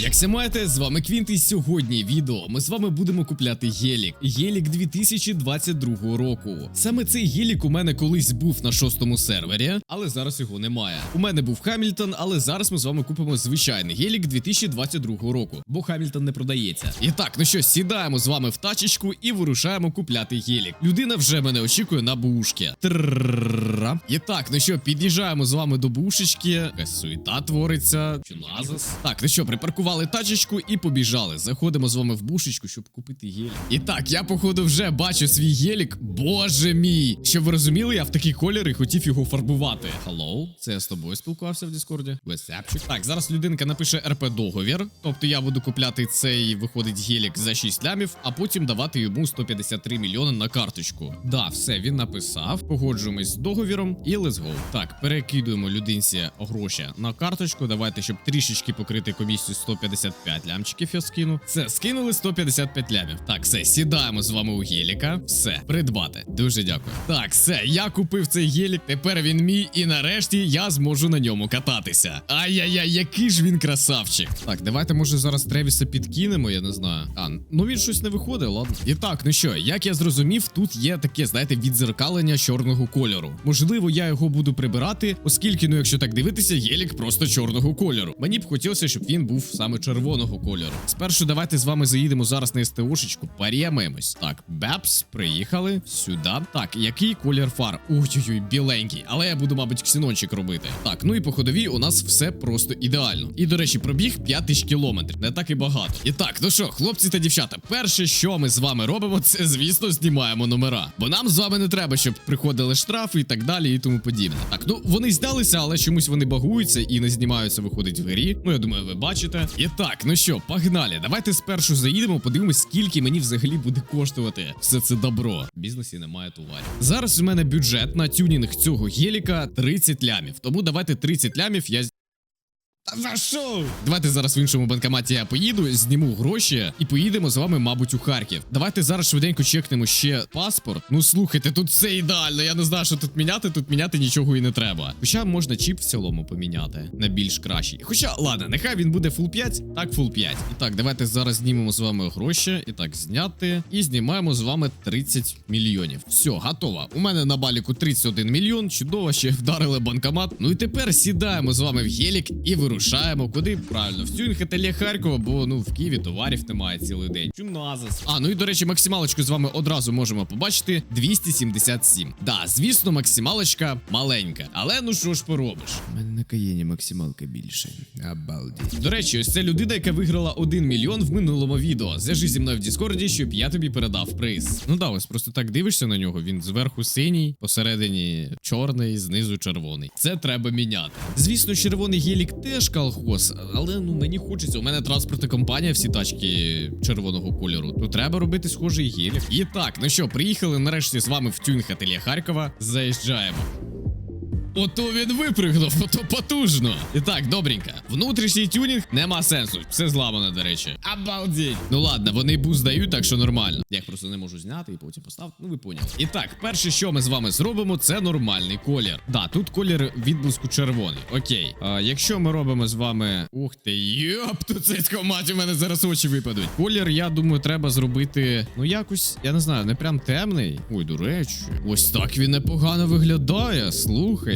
Як ся маєте, з вами Квінт, і сьогодні відео ми з вами будемо купляти гелік. Гелік 2022 року. Саме цей гелік у мене колись був на шостому сервері, але зараз його немає. У мене був Хамільтон, але зараз ми з вами купимо звичайний гелік 2022 року, бо Хамільтон не продається. І так, ну що, сідаємо з вами в тачечку і вирушаємо купляти гелік. Людина вже мене очікує на бушки. І так, ну що, під'їжджаємо з вами до бушечки. Якась суєта твориться. Чи назас? Так, ну що, припаркували тачечку і побіжали. Заходимо з вами в бушечку, щоб купити гелік. І так, я походу вже бачу свій гелік. Боже мій! Щоб ви розуміли, я в такий колір і хотів його фарбувати. Hello, це я з тобою спілкувався в Діскорді. Весепчик. Так, зараз людинка напише РП договір. Тобто я буду купляти цей виходить гелік за 6 лямів, а потім давати йому 153 мільйони на карточку. Да, все, він написав. Погоджуємось з договіром і let's go. Так, перекидуємо людинці гроші на карточку. Давайте, щоб трішечки покрити комісію 155 лямчиків. Я скину. Все, скинули 155 лямів. Так, все, сідаємо з вами у геліка. Все, придбати. Дуже дякую. Так, все, я купив цей гелік. Тепер він мій, і нарешті я зможу на ньому кататися. Ай-яй-яй, який ж він красавчик. Так, давайте, може, зараз Тревіса підкинемо, я не знаю. А, ну він щось не виходить, ладно. І так, ну що, як я зрозумів, тут є таке, знаєте, відзеркалення чорного кольору. Можливо, я його буду прибирати, оскільки, ну, якщо так дивитися, гелік просто чорного кольору. Мені б хотілося, щоб він був саме червоного кольору. Спершу давайте з вами заїдемо зараз на СТОшечку, порємаємось. Так, Бепс, приїхали сюди. Так, який колір фар? Ой-ой-ой, біленький. Але я буду, мабуть, ксенончик робити. Так, ну і по ходовій у нас все просто ідеально. І, до речі, пробіг 5 тисяч кілометрів. Не так і багато. І так, ну що, хлопці та дівчата, перше, що ми з вами робимо, це, звісно, знімаємо номера. Бо нам з вами не треба, щоб приходили штрафи і так далі, і тому подібне. Так, ну вони здалися, але чомусь вони багуються і не знімаються, виходить в грі. Ну, я думаю, ви бачите. І так, ну що, погнали. Давайте спершу заїдемо, подивимось, скільки мені взагалі буде коштувати все це добро. В бізнесі немає товарів. Зараз у мене бюджет на тюнінг цього геліка 30 лямів. Тому давайте 30 лямів я за що? Давайте зараз в іншому банкоматі я поїду, зніму гроші і поїдемо з вами, мабуть, у Харків. Давайте зараз швиденько чекнемо ще паспорт. Ну слухайте, тут все ідеально. Я не знаю, що тут міняти. Тут міняти нічого і не треба. Хоча можна чіп в цілому поміняти на більш кращий. Хоча, ладно, нехай він буде full 5, так full 5. І так, давайте зараз знімемо з вами гроші. І так, зняти. І знімаємо з вами 30 мільйонів. Все, готово. У мене на баліку 31 мільйон. Чудово, ще вдарили банкомат. Ну і тепер сідаємо з вами в гелік і вирушаємо. Куди правильно? В тюнінг ателє Харкова, бо ну в Києві товарів немає цілий день. Чуназис. А, ну і до речі, максималочку з вами одразу можемо побачити 277. Да, звісно, максималочка маленька. Але ну що ж поробиш? У мене на каєні максималка більше. Обалдеть. До речі, ось це людина, яка виграла 1 мільйон в минулому відео. Зв'яжи зі мною в Діскорді, щоб я тобі передав приз. Ну да, ось просто так дивишся на нього. Він зверху синій, посередині чорний, знизу червоний. Це треба міняти. Звісно, червоний гелік теж колхоз, але ну мені хочеться. У мене транспортна компанія, всі тачки червоного кольору. То треба робити схожий гелік. І так, ну що, приїхали нарешті з вами в тюнг ателє Харкова. Заїжджаємо. Ото він випригнув, ото потужно. І так, добренько. Внутрішній тюнінг нема сенсу. Все зламане, до речі. Обалдеть. Ну ладно, вони буст дають, так що нормально. Я їх просто не можу зняти і потім поставити. Ну ви поняли. І так, перше, що ми з вами зробимо, це нормальний колір. Да, тут колір відблиску червоний. Окей. А, якщо ми робимо з вами. Ух ти, йоп, тут цицько мать, у мене зараз очі випадуть. Колір, я думаю, треба зробити. Ну, якось, я не знаю, не прям темний. Ой, до речі, ось так він непогано виглядає.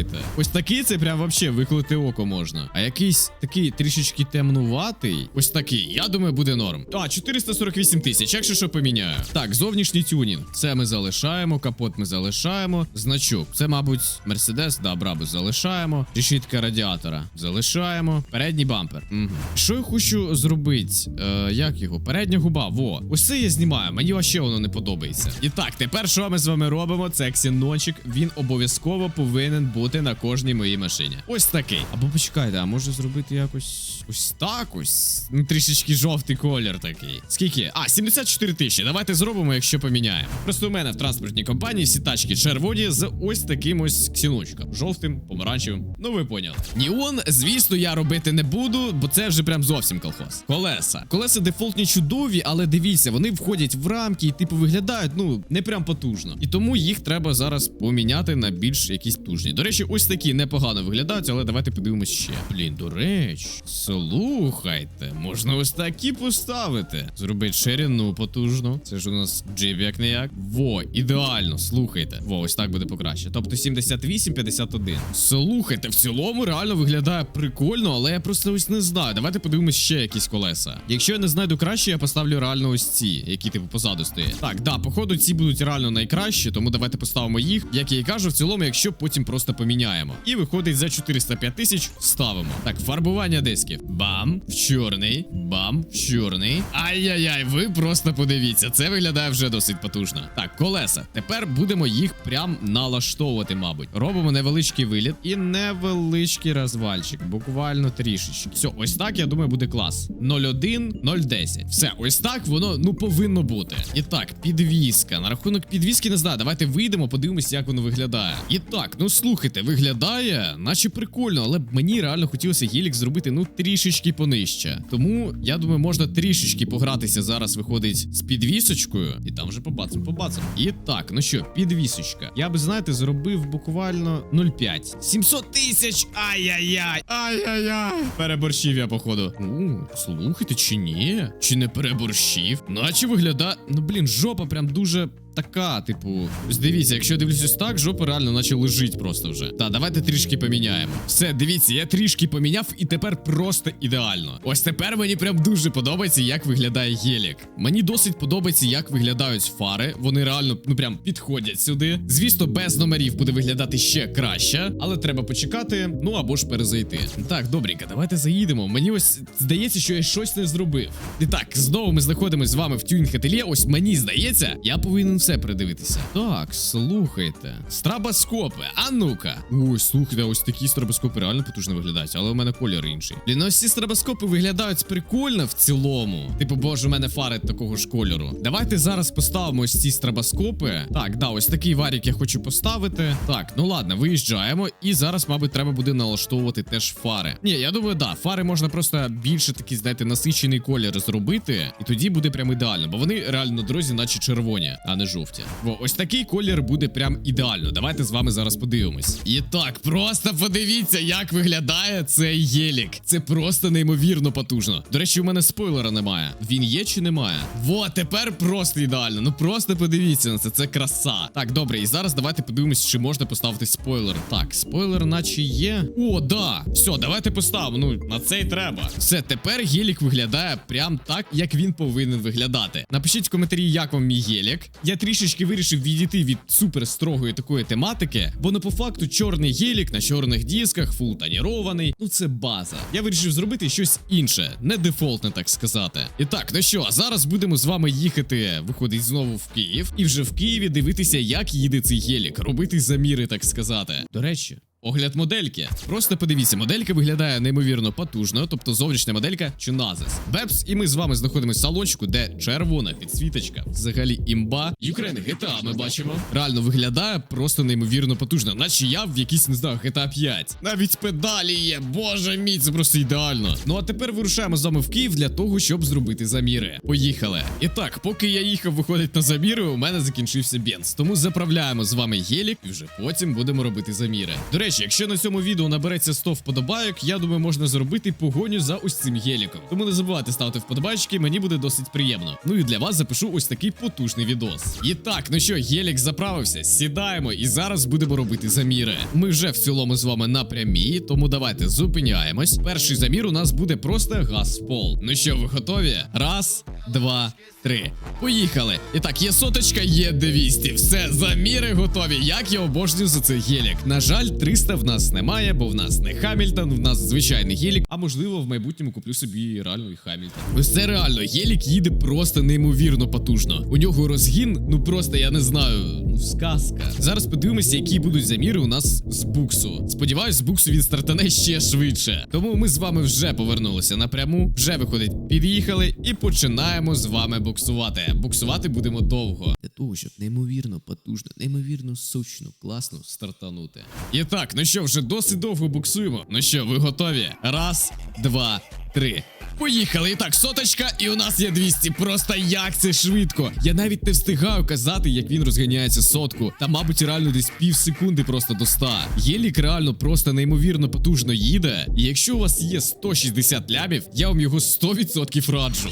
Слухайте. Ось такий це прям вообще виклити око можна. А якийсь такий трішечки темнуватий. Ось такий. Я думаю, буде норм. А, 448 тисяч. Якщо що поміняю. Так, зовнішній тюнінг. Це ми залишаємо. Капот ми залишаємо. Значок. Це, мабуть, Мерседес, да, Брабус залишаємо. Решітка радіатора. Залишаємо. Передній бампер. Угу. Що я хочу зробити? Е, як його? Передня губа. Во. Ось це я знімаю. Мені вообще воно не подобається. І так, тепер що ми з вами робимо? Це ксінончик. Він обов'язково повинен бути на кожній моїй машині. Ось такий. Або почекайте, а може зробити якось ось так ось. Ну, трішечки жовтий колір такий. Скільки? А, 74 тисячі. Давайте зробимо, якщо поміняємо. Просто у мене в транспортній компанії всі тачки червоні з ось таким ось ксіночком. Жовтим, помаранчевим. Ну ви поняли. Ніон, звісно, я робити не буду, бо це вже прям зовсім колхоз. Колеса. Колеса дефолтні чудові, але дивіться, вони входять в рамки і типу виглядають, ну, не прям потужно. І тому їх треба зараз поміняти на більш якісь потужні. До речі, речі, ось такі непогано виглядають, але давайте подивимось ще. Блін, до речі, слухайте, можна ось такі поставити. Зробити ширину потужно. Це ж у нас джиб як не як. Во, ідеально, слухайте. Во, ось так буде покраще. Тобто 78-51. Слухайте, в цілому реально виглядає прикольно, але я просто ось не знаю. Давайте подивимось ще якісь колеса. Якщо я не знайду краще, я поставлю реально ось ці, які типу позаду стоять. Так, да, походу, ці будуть реально найкращі, тому давайте поставимо їх. Як я і кажу, в цілому, якщо потім просто поміняємо. І виходить за 405 тисяч ставимо. Так, фарбування дисків. Бам, в чорний, бам, в чорний. Ай-яй-яй, ви просто подивіться, це виглядає вже досить потужно. Так, колеса. Тепер будемо їх прям налаштовувати, мабуть. Робимо невеличкий виліт і невеличкий розвальчик. Буквально трішечки. Все, ось так, я думаю, буде клас. 0,1, 0,10. Все, ось так воно ну повинно бути. І так, підвіска. На рахунок підвіски не знаю. Давайте вийдемо, подивимося, як воно виглядає. І так, ну слухайте, виглядає, наче прикольно, але мені реально хотілося гелік зробити ну трішечки понижче. Тому я думаю, можна трішечки погратися зараз. Виходить з підвісочкою, і там вже побацем, побацем. І так, ну що, підвісочка. Я би знаєте, зробив буквально 0,5. 700 тисяч! Ай-яй-яй! Ай-яй-яй! Переборщив я, походу. У, слухайте, чи ні? Чи не переборщив? Наче виглядає. Ну блін, жопа прям дуже. Така, типу, ось дивіться, якщо я дивлюсь ось так, жопа реально наче лежить просто вже. Та, давайте трішки поміняємо. Все, дивіться, я трішки поміняв, і тепер просто ідеально. Ось тепер мені прям дуже подобається, як виглядає гелік. Мені досить подобається, як виглядають фари. Вони реально ну прям підходять сюди. Звісно, без номерів буде виглядати ще краще, але треба почекати, ну або ж перезайти. Так, добренько, давайте заїдемо. Мені ось здається, що я щось не зробив. І так, знову ми знаходимося з вами в тюнінг ательє. Ось мені здається, я повинен все придивитися. Так, слухайте. Страбоскопи, а ну-ка. Ой, слухайте, ось такі страбоскопи реально потужно виглядають, але у мене колір інший. Блін, ну ось ці страбоскопи виглядають прикольно в цілому. Типу, боже, у мене фари такого ж кольору. Давайте зараз поставимо ось ці страбоскопи. Так, да, ось такий варік я хочу поставити. Так, ну ладно, виїжджаємо. І зараз, мабуть, треба буде налаштовувати теж фари. Ні, я думаю, да, фари можна просто більше такий, знаєте, насичений колір зробити, і тоді буде прям ідеально, бо вони реально на дорозі, наче червоні, а не жовті. Бо ось такий колір буде прям ідеально. Давайте з вами зараз подивимось. І так, просто подивіться, як виглядає цей єлік. Це просто неймовірно потужно. До речі, у мене спойлера немає. Він є чи немає? Во, тепер просто ідеально. Ну просто подивіться на це. Це краса. Так, добре, і зараз давайте подивимось, чи можна поставити спойлер. Так, спойлер, наче є. О, да. Все, давайте поставимо. Ну, на це й треба. Все, тепер гелік виглядає прям так, як він повинен виглядати. Напишіть в коментарі, як вам мій гелік. Я трішечки вирішив відійти від супер строгої такої тематики, бо не по факту чорний гелік на чорних дисках, фул танірований. Ну це база. Я вирішив зробити щось інше, не дефолтне, так сказати. І так, ну що, зараз будемо з вами їхати, виходить знову в Київ, і вже в Києві дивитися, як їде цей гелік, робити заміри, так сказати. До речі. Огляд модельки. Просто подивіться, моделька виглядає неймовірно потужно, тобто зовнішня моделька чи назис. Бепс, і ми з вами знаходимося в салончику, де червона підсвіточка. Взагалі імба. Ukraine GTA ми бачимо. Реально виглядає просто неймовірно потужно, наче я в якійсь, не знаю, GTA 5. Навіть педалі є. Боже мій, це просто ідеально. Ну а тепер вирушаємо з вами в Київ для того, щоб зробити заміри. Поїхали. І так, поки я їхав виходить на заміри, у мене закінчився бенз. Тому заправляємо з вами гелік, і вже потім будемо робити заміри. До речі, якщо на цьому відео набереться 100 вподобайок, я думаю, можна зробити погоню за ось цим геліком. Тому не забувайте ставити вподобайки, мені буде досить приємно. Ну і для вас запишу ось такий потужний відос. І так, ну що, гелік заправився, сідаємо і зараз будемо робити заміри. Ми вже в цілому з вами на прямій, тому давайте зупиняємось. Перший замір у нас буде просто газ в пол. Ну що, ви готові? Раз, два, три. Поїхали. І так, є соточка, є 200. Все, заміри готові. Як я обожнюю за цей гелік. На жаль, 300 в нас немає, бо в нас не Хамільтон, в нас звичайний гелік. А можливо, в майбутньому куплю собі реально і Хамільтон. Ось це реально, гелік їде просто неймовірно потужно. У нього розгін, ну просто я не знаю, сказка. Зараз подивимося, які будуть заміри у нас з буксу. Сподіваюсь, з буксу він стартане ще швидше. Тому ми з вами вже повернулися напряму, вже виходить, під'їхали і починаємо з вами буксувати. Буксувати будемо довго. Для того, щоб неймовірно потужно, неймовірно сочно, класно стартанути. І так, ну що, вже досить довго буксуємо. Ну що, ви готові? Раз, два, три. Поїхали. І так, соточка, і у нас є 200. Просто як це швидко. Я навіть не встигаю казати, як він розганяється сотку. Та, мабуть, реально десь пів секунди просто до 100. Єлік реально просто неймовірно потужно їде. І якщо у вас є 160 лямів, я вам його 100% раджу.